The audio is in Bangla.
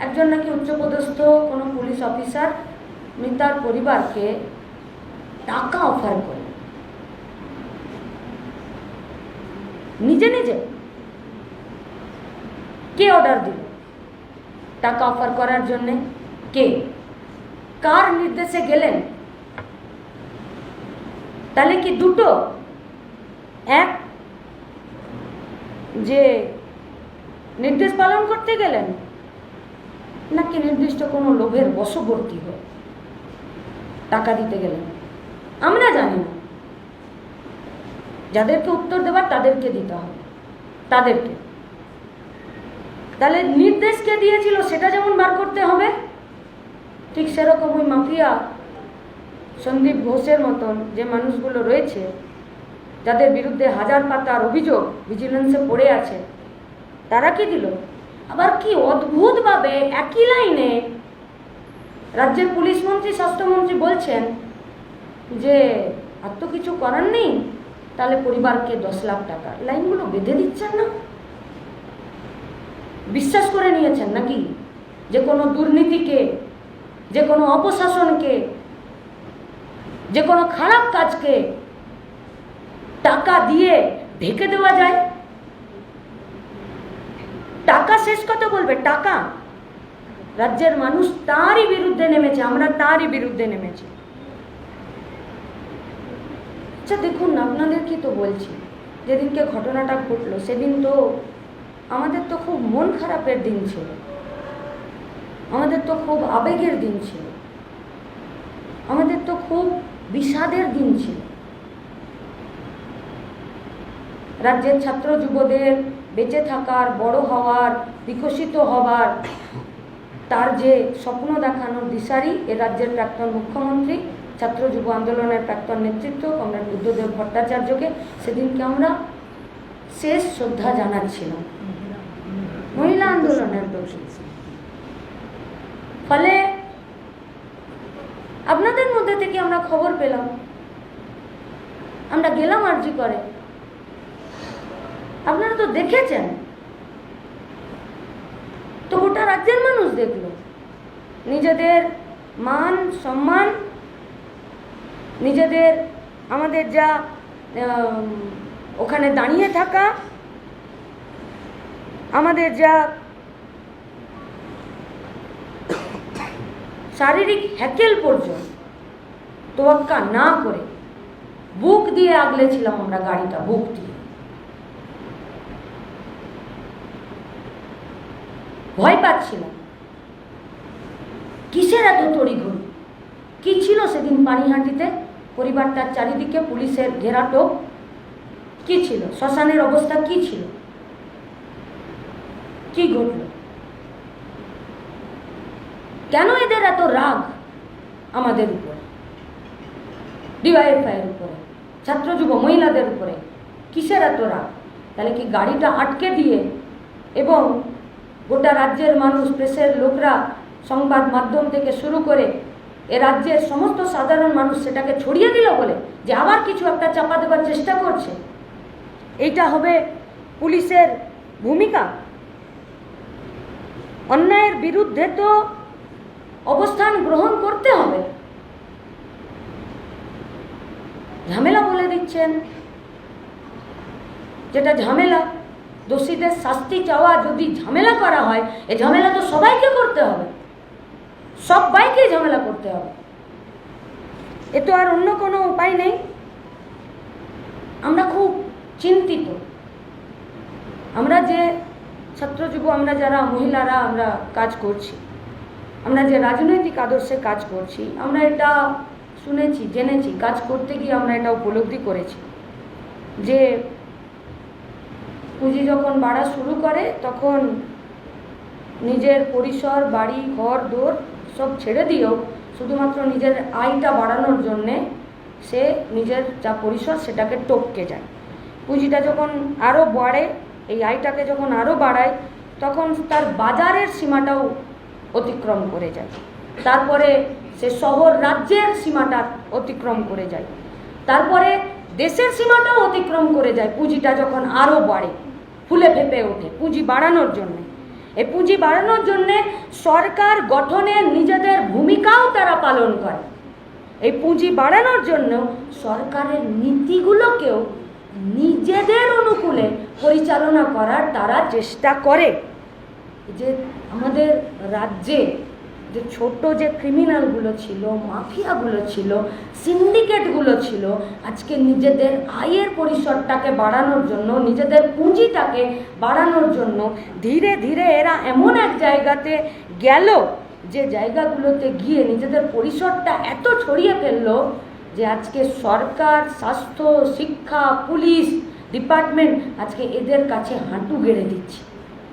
একজন নাকি উচ্চপদস্থ কোনো পুলিশ অফিসার মিতার পরিবারকে টাকা অফার করে। নিজে নিজে। কে অর্ডার দিল? টাকা অফার করার জন্যে কে? কার নির্দেশে গেলেন? তাহলে কি দুটো? এক, যে নির্দেশ পালন করতে গেলেন নাকি নির্দিষ্ট কোনো লোভের বশবর্তী হয়ে টাকা দিতে গেলেন? আমরা জানি না। যাদেরকে উত্তর দেবার তাদেরকে দিতে হবে। তাদেরকে। তাহলে নির্দেশকে দিয়েছিল সেটা যেমন বার করতে হবে, ঠিক সেরকম ওই মাফিয়া সন্দীপ ঘোষের মতন যে মানুষগুলো রয়েছে, যাদের বিরুদ্ধে হাজার পাতার অভিযোগ ভিজিলেন্সে পড়ে আছে, তারা কি দিল? আবার কি অদ্ভুতভাবে একই লাইনে রাজ্যের পুলিশ মন্ত্রী স্বাস্থ্যমন্ত্রী বলছেন যে, আর তো কিছু করার নেই, তাহলে পরিবারকে দশ লাখ টাকা। লাইনগুলো বেঁধে দিচ্ছেন না? বিশ্বাস করে নিয়েছেন নাকি? যে কোনো দুর্নীতিকে, যে কোনো অপশাসনকে, যে কোনো খারাপ কাজকে টাকা দিয়ে ঢেকে দেওয়া যায় টাকা শেষ কথা বলবে, টাকা। রাজ্যের মানুষ তারই বিরুদ্ধে নেমেছে, আমরা তারই বিরুদ্ধে নেমেছি। আচ্ছা দেখুন আপনাদেরকে তো বলছি, যেদিনকে ঘটনাটা ঘটলো, সেদিন তো আমাদের তো খুব মন খারাপের দিন ছিল। আমাদের তো খুব আবেগের দিন ছিল। আমাদের তো খুব বিষাদের দিন ছিল। রাজ্যের ছাত্র যুবদের বেঁচে থাকার, বড় হওয়ার, বিকশিত হওয়ার তার যে স্বপ্ন দেখানোর দিশারি এ রাজ্যের প্রাক্তন মুখ্যমন্ত্রী, ছাত্র যুব আন্দোলনের প্রাক্তন নেতৃত্ব কমরেড বুদ্ধদেব ভট্টাচার্যকে সেদিনকে আমরা শেষ শ্রদ্ধা জানাচ্ছিলাম। মহিলা আন্দোলনের প্রতি ফলে আপনাদের মধ্যে থেকে আমরা খবর পেলাম। আমরা গেলাম আর্জি করে। আপনারা তো দেখেছেন। তো গোটা রাজ্যের মানুষ দেখল। নিজেদের মান, সম্মান, নিজেদের আমাদের যা ওখানে দাঁড়িয়ে থাকা, আমাদের যা শারীরিক হ্যাকেল পর্যন্ত তোয়াক্কা না করে, বুক দিয়ে আগলেছিলাম আমরা গাড়িটা, বুক দিয়ে। ভয় পাচ্ছিলাম কিসের এত তড়িঘড়ি? কি ছিল সেদিন পানিহাটিতে? পরিবারটার চারিদিকে পুলিশের ঘেরাটোপ কি ছিল? শ্মশানের অবস্থা কি ছিল? কি ঘটল? কেন এদের এত রাগ আমাদের উপরে? ডিওয়াইএফআইয়ের উপরে? ছাত্র যুব মহিলাদের উপরে? কিসের এত রাগ? তাহলে কি গাড়িটা আটকে দিয়ে এবং গোটা রাজ্যের মানুষ, প্রেসের লোকরা সংবাদ মাধ্যম থেকে শুরু করে এ রাজ্যের সমস্ত সাধারণ মানুষ সেটাকে ছড়িয়ে দিল বলে যে আবার কিছু একটা চাপা দেওয়ার চেষ্টা করছে। এইটা হবে পুলিশের ভূমিকা। অন্যায়ের বিরুদ্ধে তো অবস্থান গ্রহণ করতে হবে। ঝামেলা বলে দিচ্ছেন। যেটা ঝামেলা দোষীদের শাস্তি চাওয়া যদি ঝামেলা করা হয়, এ ঝামেলা তো সবাইকে করতে হবে। সবাইকে ঝামেলা করতে হবে। এ তো আর অন্য কোনো উপায় নেই। আমরা খুব চিন্তিত। আমরা যে ছাত্র যুব আমরা যারা মহিলারা, আমরা কাজ করছি, আমরা যে রাজনৈতিক আদর্শে কাজ করছি, আমরা এটা শুনেছি, জেনেছি, কাজ করতে গিয়ে আমরা এটা উপলব্ধি করেছি যে পুঁজি যখন বাড়া শুরু করে, তখন নিজের পরিসর, বাড়ি, ঘর, দোর সব ছেড়ে দিয়েও শুধুমাত্র নিজের আয়টা বাড়ানোর জন্যে সে নিজের যা পরিসর সেটাকে টপকে যায়। পুঁজিটা যখন আরও বাড়ে, এই আয়টাকে যখন আরও বাড়ায়, তখন তার বাজারের সীমাটাও অতিক্রম করে যায়। তারপরে সে শহর রাজ্যের সীমাটা অতিক্রম করে যায়। তারপরে দেশের সীমাটাও অতিক্রম করে যায়, পুঁজিটা যখন আরও বাড়ে। ফুলে ফেপে ওঠে পুঁজি বাড়ানোর জন্যে। এই পুঁজি বাড়ানোর জন্যে সরকার গঠনে নিজেদের ভূমিকাও তারা পালন করে। এই পুঁজি বাড়ানোর জন্য সরকারের নীতিগুলোকেও নিজেদের অনুকূলে পরিচালনা করার তারা চেষ্টা করে। যে আমাদের রাজ্যে যে ছোট যে ক্রিমিনালগুলো ছিল, মাফিয়াগুলো ছিল সিন্ডিকেটগুলো ছিল, আজকে নিজেদের আয়ের পরিসরটাকে বাড়ানোর জন্য, নিজেদের পুঁজিটাকে বাড়ানোর জন্য ধীরে ধীরে এরা এমন এক জায়গাতে গেল যে জায়গাগুলোতে গিয়ে নিজেদের পরিসরটা এত ছড়িয়ে ফেলল যে আজকে সরকার, স্বাস্থ্য, শিক্ষা, পুলিশ, ডিপার্টমেন্ট আজকে এদের কাছে হাঁটু গেড়ে দিচ্ছে।